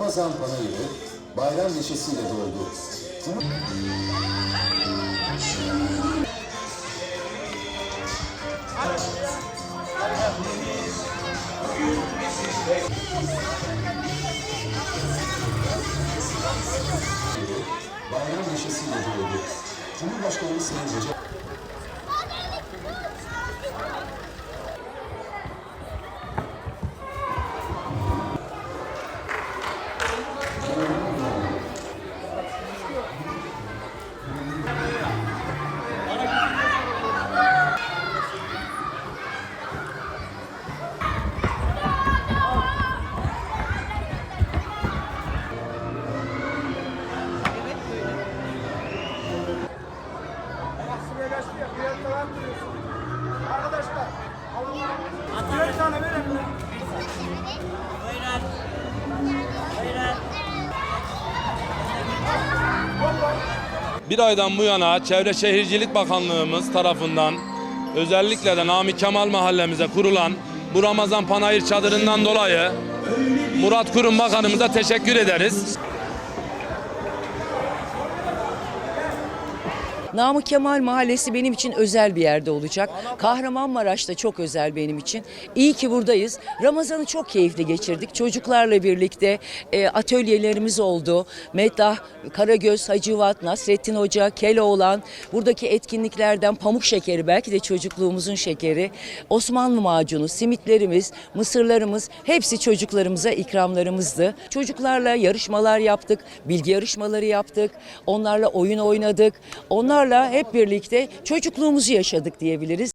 Ramazan panayırı bayram neşesiyle doldu. Bayram neşesiyle doldu. Cumhurbaşkanımız Sayın Recep Bir aydan bu yana Çevre Şehircilik Bakanlığımız tarafından özellikle de Nami Kemal mahallemize kurulan bu Ramazan Panayır çadırından dolayı Murat Kurum Bakanımıza teşekkür ederiz. Namık Kemal Mahallesi benim için özel bir yerde olacak. Kahramanmaraş da çok özel benim için. İyi ki buradayız. Ramazan'ı çok keyifli geçirdik. Çocuklarla birlikte e, atölyelerimiz oldu. Meddah, Karagöz, Hacivat, Nasrettin Hoca, Keloğlan, buradaki etkinliklerden pamuk şekeri, belki de çocukluğumuzun şekeri, Osmanlı macunu, simitlerimiz, mısırlarımız hepsi çocuklarımıza ikramlarımızdı. Çocuklarla yarışmalar yaptık, bilgi yarışmaları yaptık, onlarla oyun oynadık. Onlarla hep birlikte çocukluğumuzu yaşadık diyebiliriz.